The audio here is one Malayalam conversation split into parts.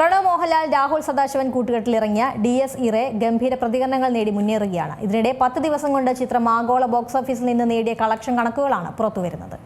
പ്രണവ് മോഹൻലാൽ രാഹുൽ സദാശിവൻ കൂട്ടുകെട്ടിലിറങ്ങിയ ഡി എസ് ഇറെ ഗംഭീര പ്രതികരണങ്ങൾ നേടി മുന്നേറുകയാണ്. ഇതിനിടെ പത്ത് ദിവസം കൊണ്ട് ചിത്രം ആഗോള ബോക്സ് ഓഫീസിൽ നിന്ന് നേടിയ കളക്ഷൻ കണക്കുകളാണ് പുറത്തുവരുന്നത്.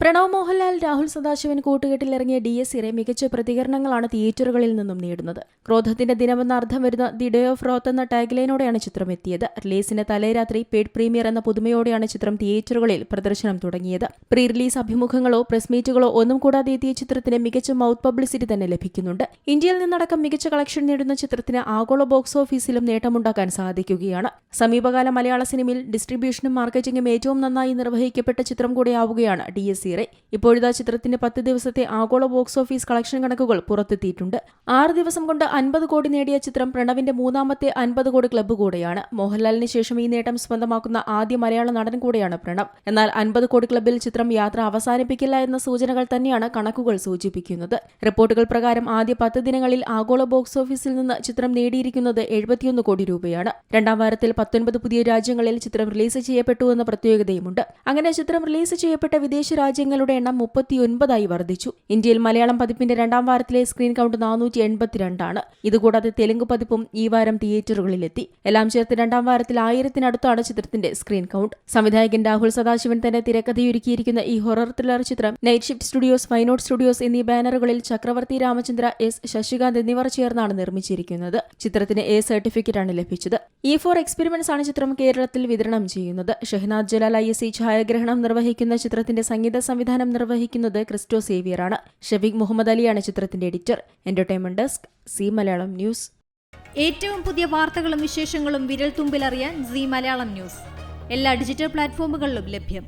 പ്രണവ് മോഹൻലാൽ രാഹുൽ സദാശിവൻ കൂട്ടുകെട്ടിലിറങ്ങിയ ഡി എസ് ഇറെ മികച്ച പ്രതികരണങ്ങളാണ് തിയേറ്ററുകളിൽ നിന്നും നേടുന്നത്. ക്രോധത്തിന്റെ ദിനമെന്ന അർത്ഥം വരുന്ന ദി ഡേ ഓഫ് റോത്ത് എന്ന ടാഗ്ലൈനോടെയാണ് ചിത്രം എത്തിയത്. റിലീസിന്റെ തലേരാത്രി പേഡ് പ്രീമിയർ എന്ന പുതുമയോടെയാണ് ചിത്രം തിയേറ്ററുകളിൽ പ്രദർശനം തുടങ്ങിയത്. പ്രീ റിലീസ് അഭിമുഖങ്ങളോ പ്രസ് മീറ്റുകളോ ഒന്നും കൂടാതെ എത്തിയ ചിത്രത്തിന് മികച്ച മൗത്ത് പബ്ലിസിറ്റി തന്നെ ലഭിക്കുന്നുണ്ട്. ഇന്ത്യയിൽ നിന്നടക്കം മികച്ച കളക്ഷൻ നേടുന്ന ചിത്രത്തിന് ആഗോള ബോക്സ് ഓഫീസിലും നേട്ടമുണ്ടാക്കാൻ സാധിക്കുകയാണ്. സമീപകാല മലയാള സിനിമയിൽ ഡിസ്ട്രിബ്യൂഷനും മാർക്കറ്റിംഗും ഏറ്റവും നന്നായി നിർവഹിക്കപ്പെട്ട ചിത്രം കൂടെയാവുകയാണ് ഡി എസ് സീറെ. ഇപ്പോഴിതാ ചിത്രത്തിന്റെ പത്ത് ദിവസത്തെ ആഗോള ബോക്സ് ഓഫീസ് കളക്ഷൻ കണക്കുകൾ പുറത്തെത്തിയിട്ടുണ്ട്. ആറ് ദിവസം കൊണ്ട് അൻപത് കോടി നേടിയ ചിത്രം പ്രണവിന്റെ മൂന്നാമത്തെ അൻപത് കോടി ക്ലബ്ബ് കൂടെയാണ്. മോഹൻലാലിന് ശേഷം ഈ നേട്ടം സ്വന്തമാക്കുന്ന ആദ്യ മലയാള നടൻ കൂടെയാണ് പ്രണവ്. എന്നാൽ അൻപത് കോടി ക്ലബ്ബിൽ ചിത്രം യാത്ര അവസാനിപ്പിക്കില്ല എന്ന സൂചനകൾ തന്നെയാണ് കണക്കുകൾ സൂചിപ്പിക്കുന്നത്. റിപ്പോർട്ടുകൾ പ്രകാരം ആദ്യ പത്ത് ദിനങ്ങളിൽ ആഗോള ബോക്സ് ഓഫീസിൽ നിന്ന് ചിത്രം നേടിയിരിക്കുന്നത് എഴുപത്തിയൊന്ന് കോടി രൂപയാണ്. രണ്ടാം വാരത്തിൽ പത്തൊൻപത് പുതിയ രാജ്യങ്ങളിൽ ചിത്രം റിലീസ് ചെയ്യപ്പെട്ടു എന്ന പ്രത്യേകതയുമുണ്ട്. അങ്ങനെ ചിത്രം റിലീസ് ചെയ്യപ്പെട്ട വിദേശ രാജ്യങ്ങളുടെ എണ്ണം മുപ്പത്തിയൊൻപതായി വർദ്ധിച്ചു. ഇന്ത്യയിൽ മലയാളം പതിപ്പിന്റെ രണ്ടാം വാരത്തിലെ സ്ക്രീൻ കൗണ്ട് നാനൂറ്റി എൺപത്തിരണ്ടാണ് ഇതുകൂടാതെ തെലുങ്ക് പതിപ്പും ഈ വാരം തിയേറ്ററുകളിലെത്തി. എല്ലാം ചേർത്ത് രണ്ടാം വാരത്തിൽ ആയിരത്തിനടുത്താണ് ചിത്രത്തിന്റെ സ്ക്രീൻ കൗണ്ട്. സംവിധായകൻ രാഹുൽ സദാശിവൻ തന്നെ തിരക്കഥയൊരുക്കിയിരിക്കുന്ന ഈ ഹൊറർ ത്രില്ലർ ചിത്രം Night Shift Studios YNOT studios എന്നീ ബാനറുകളിൽ ചക്രവർത്തി രാമചന്ദ്ര എസ് ശശികാന്ത് എന്നിവർ ചേർന്നാണ് നിർമ്മിച്ചിരിക്കുന്നത്. ചിത്രത്തിന് എ സർട്ടിഫിക്കറ്റാണ് ലഭിച്ചത്. ഇ ഫോർ എക്സ്പെരിമെന്റ്സ് ആണ് ചിത്രം കേരളത്തിൽ വിതരണം ചെയ്യുന്നത്. ഷെഹ്നാദ് ജലാൽ ഐ എസ് ഛായാഗ്രഹണം നിർവഹിക്കുന്ന ചിത്രത്തിന്റെ സംഗീത സംവിധാനം നിർവഹിക്കുന്നത് ക്രിസ്റ്റോ സേവിയറാണ്. ഷഫീഖ് മുഹമ്മദ് അലിയാണ് ചിത്രത്തിന്റെ editor. Entertainment desk Zee Malayalam news. ഏറ്റവും പുതിയ വാർത്തകളും വിശേഷങ്ങളും വിരൽ തുമ്പിലറിയാൻ സി മലയാളം ന്യൂസ്. എല്ലാ ഡിജിറ്റൽ പ്ലാറ്റ്ഫോമുകളിലും ലഭ്യം.